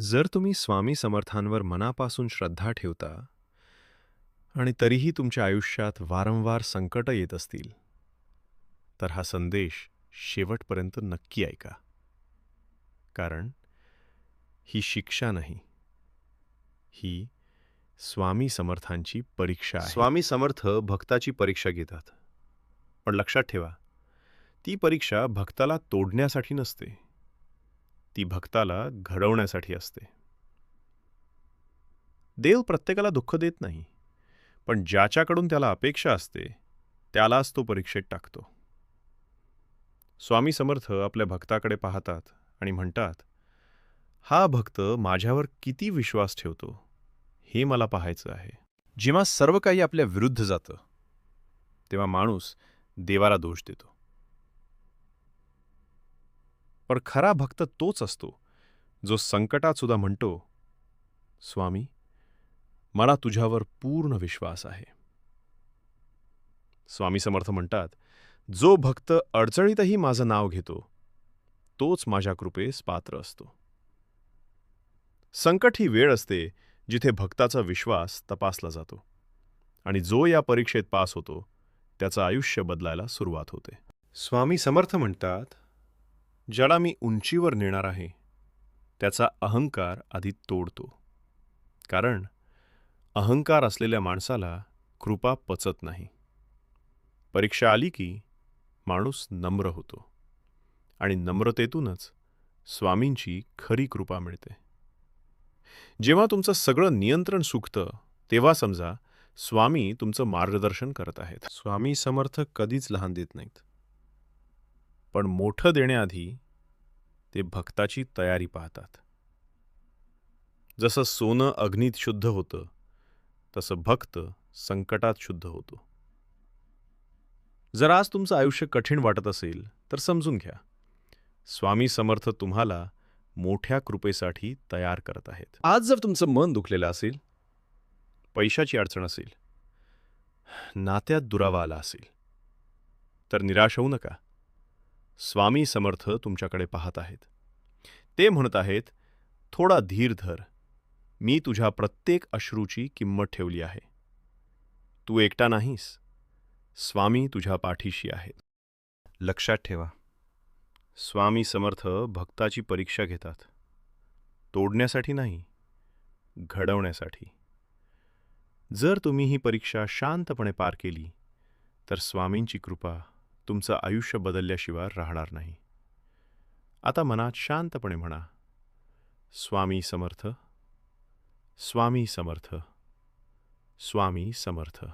जर तुम्ही स्वामी समर्थांवर मनापासून श्रद्धा ठेवता आणि तरीही तुमच्या आयुष्यात वारंवार संकटं येत असतील तर हा संदेश शेवटपर्यंत नक्की ऐका. कारण ही शिक्षा नाही ही स्वामी समर्थांची परीक्षा आहे. स्वामी समर्थ भक्ताची परीक्षा घेतात. पण लक्षात ठेवा ती परीक्षा भक्ताला तोडण्यासाठी नसते. ती भक्ताला घडवण्यासाठी असते. देव प्रत्येकाला दुःख देत नाही पण ज्याच्याकडून त्याला अपेक्षा असते त्यालाच तो परीक्षेत टाकतो. स्वामी समर्थ आपल्या भक्ताकडे पाहतात आणि म्हणतात हा भक्त माझ्यावर किती विश्वास ठेवतो हे मला पाहायचं आहे. जेव्हा सर्व काही आपल्या विरुद्ध जातं तेव्हा माणूस देवाला दोष देतो. पण खरा भक्त तोच असतो जो संकटात सुद्धा म्हणतो स्वामी मला तुझ्यावर पूर्ण विश्वास आहे. स्वामी समर्थ म्हणतात जो भक्त अडचणीतही माझं नाव घेतो तोच माझ्या कृपेस पात्र असतो. संकट ही वेळ असते जिथे भक्ताचा विश्वास तपासला जातो आणि जो या परीक्षेत पास होतो त्याचं आयुष्य बदलायला सुरुवात होते. स्वामी समर्थ म्हणतात ज्याला मी उंचीवर नेणार आहे त्याचा अहंकार आधी तोडतो. कारण अहंकार असलेल्या माणसाला कृपा पचत नाही. परीक्षा आली की माणूस नम्र होतो आणि नम्रतेतूनच स्वामींची खरी कृपा मिळते. जेव्हा तुमचं सगळं नियंत्रण सुकतं तेव्हा समजा स्वामी तुमचं मार्गदर्शन करत आहेत. स्वामी समर्थ कधीच लहान देत नाहीत. पण मोठं देण्याआधी ते भक्ताची तयारी पाहतात. जसं सोनं अग्नीत शुद्ध होतं तसं भक्त संकटात शुद्ध होतो. जर आज तुमचं आयुष्य कठीण वाटत असेल तर समजून घ्या. स्वामी समर्थ तुम्हाला मोठ्या कृपेसाठी तयार करत आहेत. आज जर तुमचं मन दुखलेलं असेल पैशाची अडचण असेल नात्यात दुरावा आला असेल तर निराश होऊ नका. स्वामी समर्थ तुमच्याकडे पाहत आहेत. ते म्हणत आहेत थोडा धीर धर. मी तुझ्या प्रत्येक अश्रूची किंमत ठेवली आहे. तू एकटा नाहीस. स्वामी तुझ्या पाठीशी आहेत. लक्षात ठेवा. स्वामी समर्थ भक्ताची परीक्षा घेतात. तोडण्यासाठी नाही घडवण्यासाठी. जर तुम्ही ही परीक्षा शांतपणे पार केली तर स्वामींची कृपा तुमचं आयुष्य बदलल्याशिवाय राहणार नाही. आता मनात शांतपणे म्हणा स्वामी समर्थ स्वामी समर्थ स्वामी समर्थ.